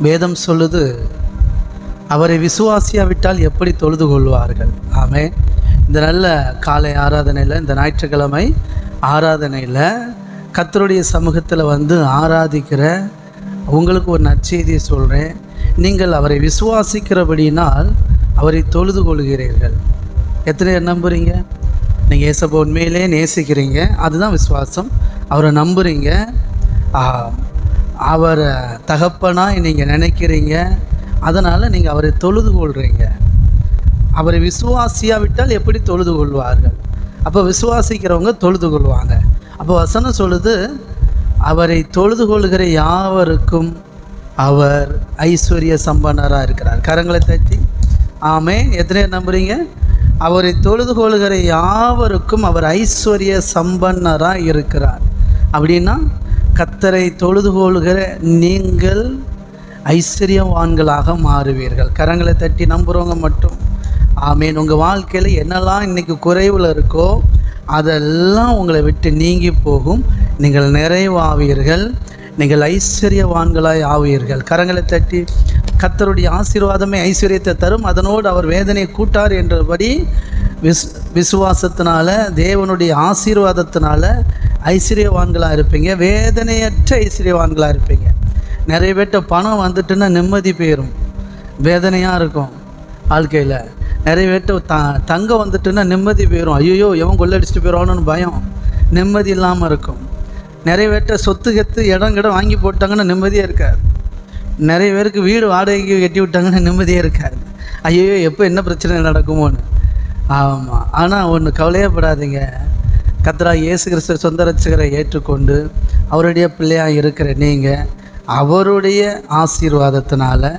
வேதம் சொல்லுது அவரை விசுவாசியாவிட்டால் எப்படி தொழுது கொள்வார்கள்? ஆமே இந்த நல்ல காலை ஆராதனையில் இந்த ஞாயிற்றுக்கிழமை ஆராதனையில் கத்தருடைய சமூகத்தில் வந்து ஆராதிக்கிற உங்களுக்கு ஒரு நற்செய்தியை சொல்கிறேன் நீங்கள் அவரை விசுவாசிக்கிறபடினால் அவரை தொழுது கொள்கிறீர்கள். எத்தனை பேர் நம்புறீங்க? நீங்கள் ஏசப்போ உண்மையிலே நேசிக்கிறீங்க. அதுதான் விசுவாசம். அவரை நம்புறீங்க. அவரை தகப்பனாக நீங்கள் நினைக்கிறீங்க? அதனால் நீங்கள் அவரை தொழுது கொள்கிறீங்க அவரை விசுவாசியாவிட்டால் எப்படி தொழுது கொள்வார்கள்? அப்போ விசுவாசிக்கிறவங்க தொழுது கொள்வாங்க. அப்போ வசனம் சொல்லுது அவரை தொழுது கொள்கிற யாவருக்கும் அவர் ஐஸ்வர்ய சம்பன்னராக இருக்கிறார். கரங்களை தட்டி ஆமே எத்தனை நம்புகிறீங்க நம்புறீங்க? அவரை தொழுது கொள்கிற யாவருக்கும் அவர் ஐஸ்வர்ய சம்பன்னராக இருக்கிறார். அப்படின்னா கத்தரை தொழுது கொள்கிற நீங்கள் ஐஸ்வர்யவான்களாக மாறுவீர்கள். கரங்களை தட்டி நம்புகிறவங்க மட்டும். ஆமீன். உங்கள் வாழ்க்கையில் என்னெல்லாம் இன்றைக்கி குறைவில் இருக்கோ அதெல்லாம் உங்களை விட்டு நீங்கி போகும். நீங்கள் நிறைவாவீர்கள். நீங்கள் ஐஸ்வர்யவான்களாய் ஆவீர்கள். கரங்களை தட்டி கத்தருடைய ஆசீர்வாதமே ஐஸ்வர்யத்தை தரும். அதனோடு அவர் வேதனை கூட்டார் என்றபடி விஸ் விசுவாசத்தினால தேவனுடைய ஆசீர்வாதத்தினால ஐஸ்வர்யவான்களாக இருப்பீங்க. வேதனையற்ற ஐஸ்வர்யவான்களாக இருப்பீங்க. நிறைய பேர்கிட்ட பணம் வந்துட்டுன்னா நிம்மதி போயிடும் வேதனையாக இருக்கும் வாழ்க்கையில். நிறைய பேர்ட்ட த தங்கம் வந்துட்டுன்னா நிம்மதி போயிடும் ஐயோ எவன் கொள்ளடிச்சிட்டு போயிடுவானோன்னு பயம். நிம்மதி இல்லாமல் இருக்கும். நிறைய பேர்ட்ட சொத்து கத்து இடம் கிடம் வாங்கி போட்டாங்கன்னா நிம்மதியாக இருக்காது. நிறைய பேருக்கு வீடு வாடகைக்கு கட்டி விட்டாங்கன்னா நிம்மதியாக இருக்காது. ஐயோ எப்போ என்ன பிரச்சனை நடக்குமோன்னு. ஆமாம் ஆனால் ஒன்று கவலையப்படாதீங்க. கத்ரா இயேசு கிறிஸ்து சொந்த ரட்சகரை ஏற்றுக்கொண்டு அவருடைய பிள்ளையாக இருக்கிற நீங்கள் அவருடைய ஆசீர்வாதத்தினால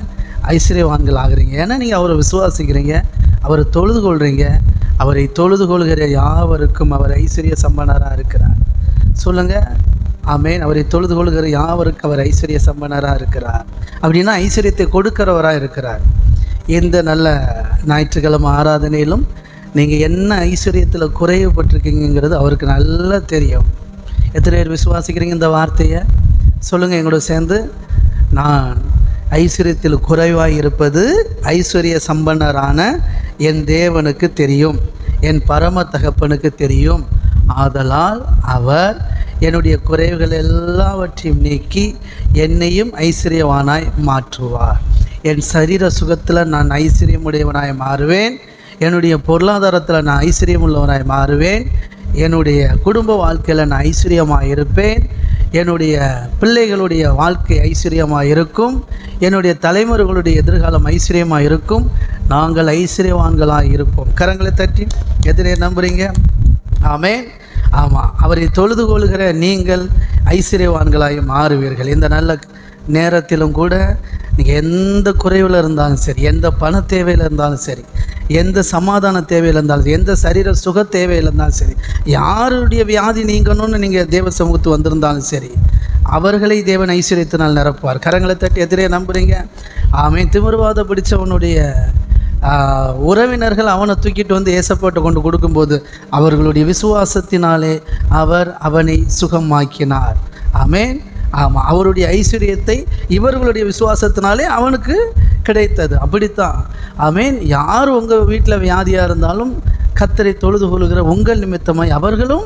ஐஸ்வர்யவான்கள் ஆகுறீங்க ஏன்னா நீங்கள் அவரை விசுவாசிக்கிறீங்க அவரை தொழுது கொள்கிறீங்க அவரை தொழுது கொள்கிற யாவருக்கும் அவர் ஐஸ்வர்ய சம்பனராக இருக்கிறார். சொல்லுங்கள் ஆமேன். அவரை தொழுது கொள்கிற யாவருக்கும் அவர் ஐஸ்வர்ய சம்பனராக இருக்கிறார். அப்படின்னா ஐஸ்வர்யத்தை கொடுக்கிறவராக இருக்கிறார். எந்த நல்ல ஞாயிற்றுக்கிழமை ஆராதனையிலும் நீங்கள் என்ன ஐஸ்வர்யத்தில் குறைவுபட்டிருக்கீங்கிறது அவருக்கு நல்லா தெரியும். எத்தனை பேர் விசுவாசிக்கிறீங்க இந்த வார்த்தையை? சொல்லுங்கள் எங்களோட சேர்ந்து. நான் ஐஸ்வர்யத்தில் குறைவாக இருப்பது ஐஸ்வர்ய சம்பன்னரான என் தேவனுக்கு தெரியும் என் பரம தகப்பனுக்கு தெரியும். ஆதலால் அவர் என்னுடைய குறைவுகள் எல்லாவற்றையும் நீக்கி என்னையும் ஐஸ்வர்யவானாய் மாற்றுவார். என் சரீர சுகத்தில் நான் ஐஸ்வர்யமுடையவனாய் மாறுவேன். என்னுடைய பொருளாதாரத்தில் நான் ஐஸ்வர்யம் உள்ளவராய் மாறுவேன். என்னுடைய குடும்ப வாழ்க்கையில் நான் ஐஸ்வர்யமாக இருப்பேன். என்னுடைய பிள்ளைகளுடைய வாழ்க்கை ஐஸ்வர்யமாக இருக்கும். என்னுடைய தலைமுறைகளுடைய எதிர்காலம் ஐஸ்வர்யமாக இருக்கும். நாங்கள் ஐஸ்வர்யவான்களாக இருப்போம். கரங்களை தட்டி எதிரே நம்புறீங்க? ஆமேன். ஆமாம் அவரை தொழுது கொள்கிற நீங்கள் ஐஸ்வர்யவான்களாக மாறுவீர்கள். இந்த நல்ல நேரத்திலும் கூட நீங்கள் எந்த குறைவில் இருந்தாலும் சரி எந்த பண தேவையில் இருந்தாலும் சரி எந்த சமாதான தேவையில் இருந்தாலும் சரி, எந்த சரீர சுக தேவையில் இருந்தாலும் சரி யாருடைய வியாதி நீங்கணும்னு நீங்கள் தேவ சமூகத்து வந்திருந்தாலும் சரி அவர்களை தேவன் ஐஸ்வர்யத்தினால் நிரப்புவார். கரங்களை தட்டி எதிரே நம்புறீங்க. ஆமே திமிர்வாத பிடிச்சவனுடைய உறவினர்கள் அவனை தூக்கிட்டு வந்து ஏசப்பட்டு கொண்டு கொடுக்கும்போது அவர்களுடைய விசுவாசத்தினாலே அவர் அவனை சுகமாக்கினார். ஆமேன். ஆமாம் அவருடைய ஐஸ்வர்யத்தை இவர்களுடைய விசுவாசத்தினாலே அவனுக்கு கிடைத்தது. அப்படித்தான். ஆமென். யார் உங்கள் வீட்டில் வியாதியாக இருந்தாலும் கத்தரை தொழுது கொள்கிற உங்கள் நிமித்தமாய் அவர்களும்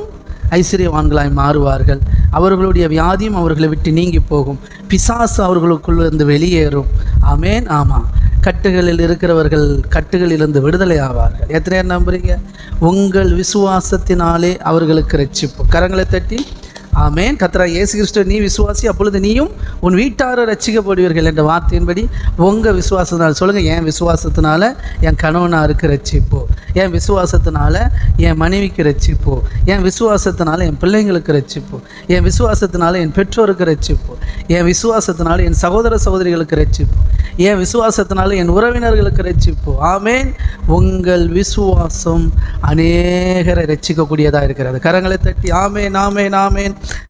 ஐஸ்வர்யவான்களாய் மாறுவார்கள். அவர்களுடைய வியாதியும் அவர்களை விட்டு நீங்கி போகும். பிசாசு அவர்களுக்குள் இருந்து வெளியேறும். ஆமேன். ஆமாம் கட்டுகளில் இருக்கிறவர்கள் கட்டுகளிலிருந்து விடுதலை ஆவார்கள். எத்தனை நம்புறீங்க? உங்கள் விசுவாசத்தினாலே அவர்களுக்கு ரட்சிப்பு கரங்களை தட்டி ஆமேன். கத்ரா இயேசு கிறிஸ்து நீ விசுவாசி அப்பொழுது நீயும் உன் வீட்டாரர் ரசிக்கப்படுவீர்கள் என்ற வார்த்தையின்படி உங்கள் விசுவாசத்தினால சொல்லுங்கள் என் விசுவாசத்தினால என் கணவனாருக்கு ரட்சிப்போ என் விசுவாசத்தினால என் மனைவிக்கு ரட்சிப்போ என் விசுவாசத்தினால என் பிள்ளைங்களுக்கு ரட்சிப்போ என் விசுவாசத்தினால என் பெற்றோருக்கு ரட்சிப்போ என் விசுவாசத்தினால என் சகோதர சகோதரிகளுக்கு ரட்சிப்போ என் விசுவாசத்தினால என் உறவினர்களுக்கு ரட்சிப்போ ஆமேன். உங்கள் விசுவாசம் அநேகரை ரட்சிக்கக்கூடியதாக இருக்கிறது. கரங்களை தட்டி ஆமேன் ஆமேன் ஆமேன்.